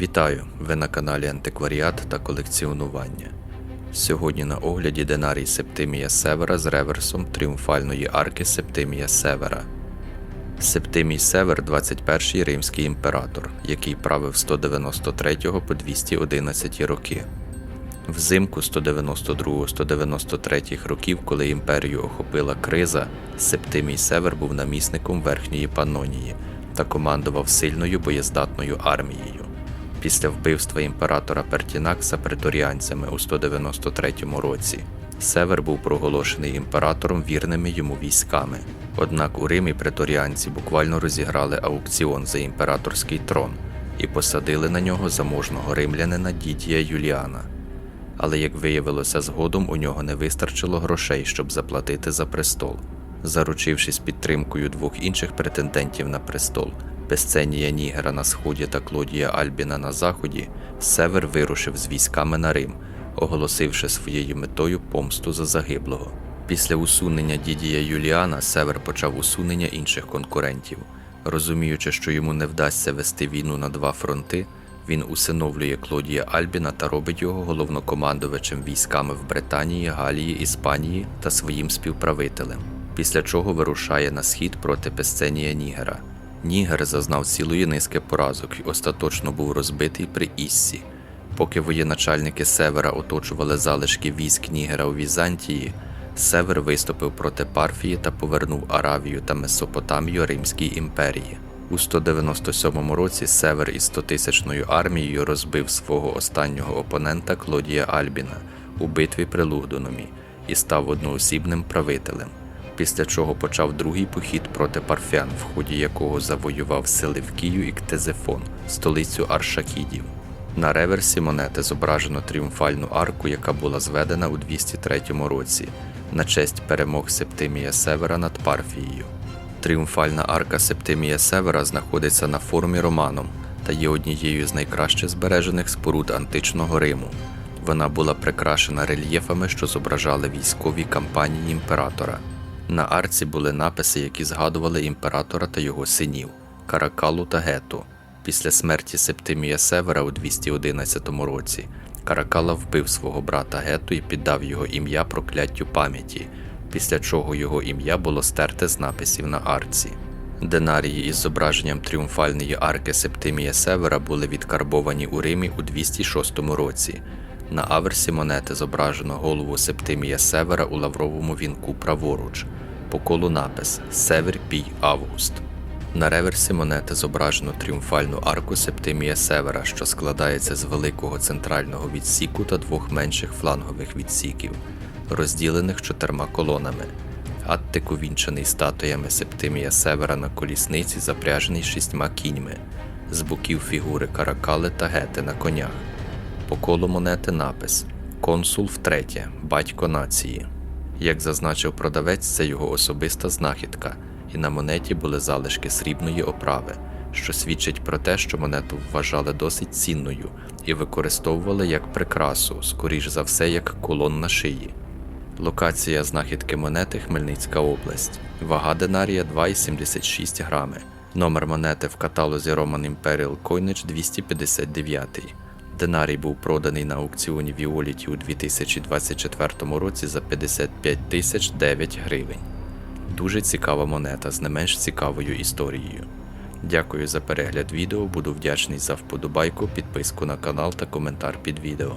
Вітаю! Ви на каналі Антикваріат та колекціонування. Сьогодні на огляді динарій Септимія Севера з реверсом тріумфальної арки Септимія Севера. Септимій Север 21-й римський імператор, який правив 193 по 211 роки. Взимку 192-193 років, коли імперію охопила криза, Септимій Север був намісником Верхньої Панонії та командував сильною боєздатною армією. Після вбивства імператора Пертінакса преторіанцями у 193 році Север був проголошений імператором вірними йому військами. Однак у Римі преторіанці буквально розіграли аукціон за імператорський трон і посадили на нього заможного римлянина Дідія Юліана. Але як виявилося згодом, у нього не вистачило грошей, щоб заплатити за престол. Заручившись підтримкою двох інших претендентів на престол Песценія Нігера на сході та Клодія Альбіна на заході, Север вирушив з військами на Рим, оголосивши своєю метою помсту за загиблого. Після усунення Дідія Юліана Север почав усунення інших конкурентів. Розуміючи, що йому не вдасться вести війну на два фронти, він усиновлює Клодія Альбіна та робить його головнокомандувачем військами в Британії, Галії, Іспанії та своїм співправителем, після чого вирушає на схід проти Песценія Нігера. Нігер зазнав цілої низки поразок і остаточно був розбитий при Іссі. Поки воєначальники Севера оточували залишки військ Нігера у Візантії, Север виступив проти Парфії та повернув Аравію та Месопотамію Римській імперії. У 197 році Север із 100-тисячною армією розбив свого останнього опонента Клодія Альбіна у битві при Лугдунумі і став одноосібним правителем, після чого почав другий похід проти парфян, в ході якого завоював Селевкію і Ктезефон, столицю Аршакідів. На реверсі монети зображено тріумфальну арку, яка була зведена у 203 році на честь перемог Септимія Севера над Парфією. Тріумфальна арка Септимія Севера знаходиться на формі Романом та є однією з найкраще збережених споруд античного Риму. Вона була прикрашена рельєфами, що зображали військові кампанії імператора. На арці були написи, які згадували імператора та його синів Каракалу та Гету. Після смерті Септимія Севера у 211 році Каракала вбив свого брата Гету і піддав його ім'я прокляттю пам'яті, після чого його ім'я було стерте з написів на арці. Динарії із зображенням тріумфальної арки Септимія Севера були відкарбовані у Римі у 206 році. На аверсі монети зображено голову Септимія Севера у лавровому вінку праворуч, по колу напис Север Пій Август. На реверсі монети зображено тріумфальну арку Септимія Севера, що складається з великого центрального відсіку та двох менших флангових відсіків, розділених чотирма колонами. Аттик увінчаний статуями Септимія Севера на колісниці, запряжений шістьма кіньми, з боків фігури каракали та гети на конях. По колу монети напис Консул втретє, батько нації. Як зазначив продавець, це його особиста знахідка, і на монеті були залишки срібної оправи, що свідчить про те, що монету вважали досить цінною і використовували як прикрасу, скоріш за все, як колон на шиї. Локація знахідки монети Хмельницька область. Вага динарія 2,76 грами. Номер монети в каталозі Roman Imperial Coinage 259. Динарій був проданий на аукціоні Віоліті у 2024 році за 55 тисяч 9 гривень. Дуже цікава монета з не менш цікавою історією. Дякую за перегляд відео, буду вдячний за вподобайку, підписку на канал та коментар під відео.